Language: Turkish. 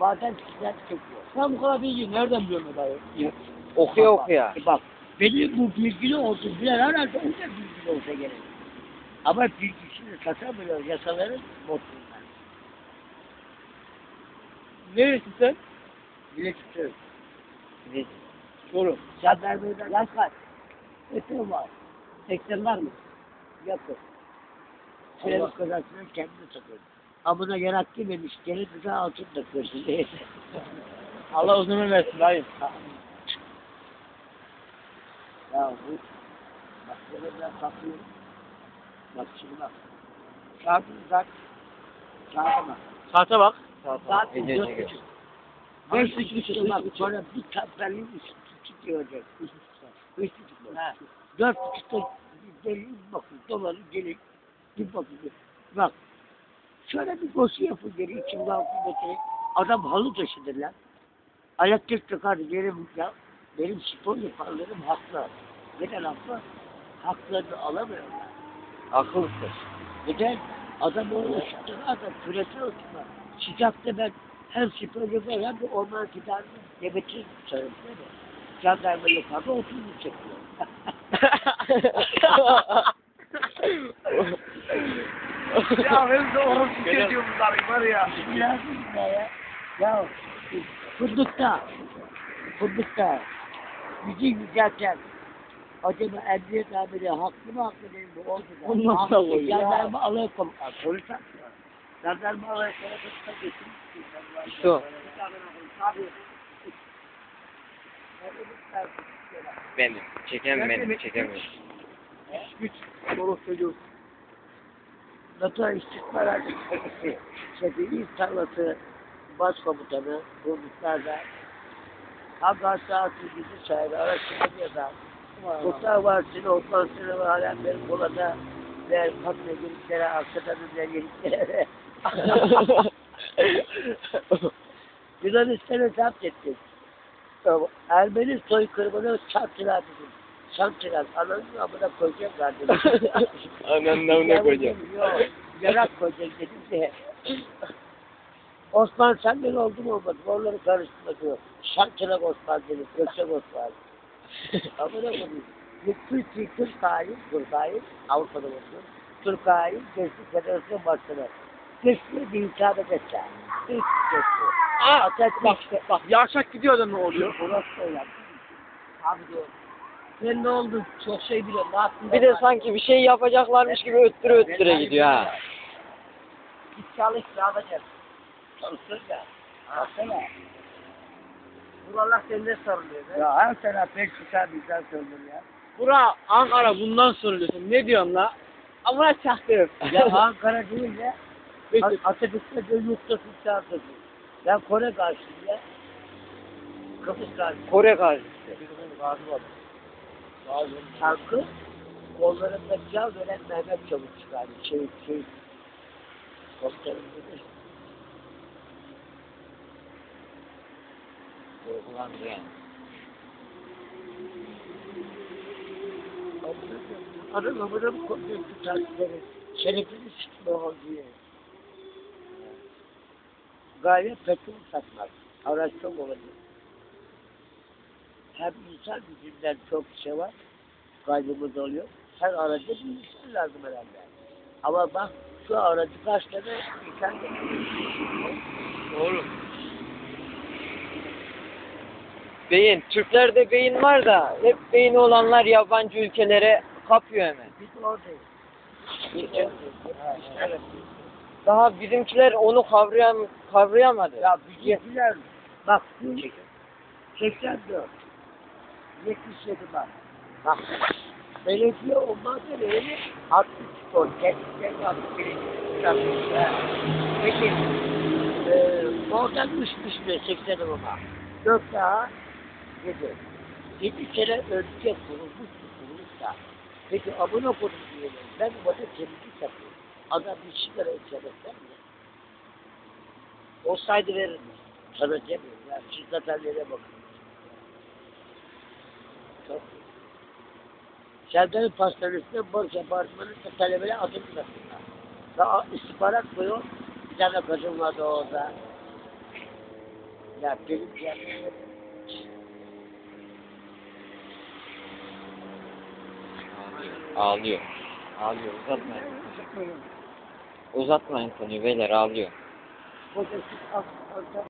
bazen sizler çekiyor. Sen bu kadar bilgi nereden biliyorsun dayı? Okuya Bak, okuya. Bak, bak benim bu bilgili olsun bilen herhalde o da bilgili olsa gerek. Ama bilgisini satamıyor yasaların bozsunlar. Neresin sen? Bile tutuyor. Soru. Jandarmada yaş kaç? Ötüm var. 80 var mı? Yakın. Senin kazasını kendine takıyor. Amına yarattı demiş. Gene bize altın takıyorsun. Neyse. Allah uzun ömür versin dayı. Ya bu bak böyle biraz bakıyorum. Bak şimdi bak. Saat saat. Saate bak. Saate bak. Saat dört buçuk. Beş buçukta bak sonra bir üç buçuk görecek. Üç buçukta. Dört buçukta gelin bakın doları gelin. Bir bakın. Bak. Şöyle bir yapın geri içinde altı metre. Adam halı taşıdır lan. Elektrik tıkardı benim ya. Benim spor yapanlarım haklı. Neden haklı? Haklarını alamıyorlar. Akılsız. Neden? Adam orada ışıkları adam küresel ısınma. Sıcakta ben hem spor yaparım hem de orman giderim. Nöbetçi tutarım değil mi? Jandarma yukarıda oturumu çekiyor. ya benim de orası çocuğum bunlar var ya. Ne ya? Ya fındıkta, fındıkta bizi yücelten acaba emniyet amiri haklı mı haklı değil mi? Oldu da. Nasıl Haklı. koyuyor? Jandarma alıyor kom- polis atmıyor. Jandarma götürüyor. İşte o. Benim. Çeken benim. Çeken benim. Güç. Soru çocuğu. NATO İstihbarat Şefi İl Tarlası Başkomutanı Kurduklar'da Hakan Saat'i bizi sahibi araştırma yazar. Kurtlar Vadisi'ne, Osman Sınırı halen benim kolada ve katlı yeniklere, arkadan ve yeniklere Yunanistan'ı zapt ettik. Ermeni soykırımını çarptılar bizim. Çarptılar. Ananın amına koyacağım kardeşim. Ananın amına koyacağım. Yok, yarak koyacağım dedim de. Osman senden oldu mu olmadı mı? Onları karıştırmadı. Şarkınak Osman dedim, Göksel Osman. Amına koyayım. Türkiye Türk hain, Türk hain, Avrupa'da olsun. Türk hain, Gençlik Federasyonu Başkanı. Geçmiyor bir hikaye geçer. Hiç geçmiyor. Aa, bak bak yavşak gidiyor da ne oluyor? Burası öyle. Abi diyor. Ben ne oldu? Çok şey biliyorum. Ne yaptın? Bir de sanki bir şey yapacaklarmış gibi öttüre öttüre gidiyor ha. Git çalış ne yapacaksın? Çalışsın ya. Alsana. Buralar sende sarılıyor. Ya her sene beş çıkar bizden söndür ya. Bura Ankara bundan soruluyorsun. Ne diyorsun la? Amına çaktım. Ya Ankara değil ya. Peki. Atatürk'te de yurtta tutacağız. Ben Kore karşıyım ya. Kıbrıs karşıyım. Kore karşısı. Tankı kollarında can veren Mehmet Çavuk çıkardı. Şey, şey. Komutanım dedi. Duygulandı yani. Adam amına mı koyuyor tutarları? Şerefini sıkma diye. Gaye petrol satmak. Araç çok olacak. Hem insan gücünden çok şey var. Kaybımız oluyor. Her aracı bir insan lazım herhalde. Ama bak şu aracı kaç tane insan. Doğru. Beyin. Türklerde beyin var da hep beyni olanlar yabancı ülkelere kapıyor hemen. Biz oradayız. Evet. Daha bizimkiler onu kavrayam kavrayamadı. Ya bizimkiler bak şu 84 77 bak. Belediye olmadı öyle 60 ton kendisinden yaptı birinci Peki e, oradan düşmüş mü 80 ama 4 daha 7 7 sene önce kurulmuş mu kurulmuş da Peki abone koydum diyelim ben bana temizlik yapıyorum adam bir sigara içemezler mi? Olsaydı verirdim. Sana demiyorum ya. Şirketlere bakın doktor. Şerbeli Pastanesi'nde borç departmanı talebeler atın sırasında. Ve istihbarat kuyu bir tane kadın vardı orada. Ya benim kendimi Ağlıyor. Ağlıyor. Uzatmayın. Uzatmayın konuyu beyler ağlıyor.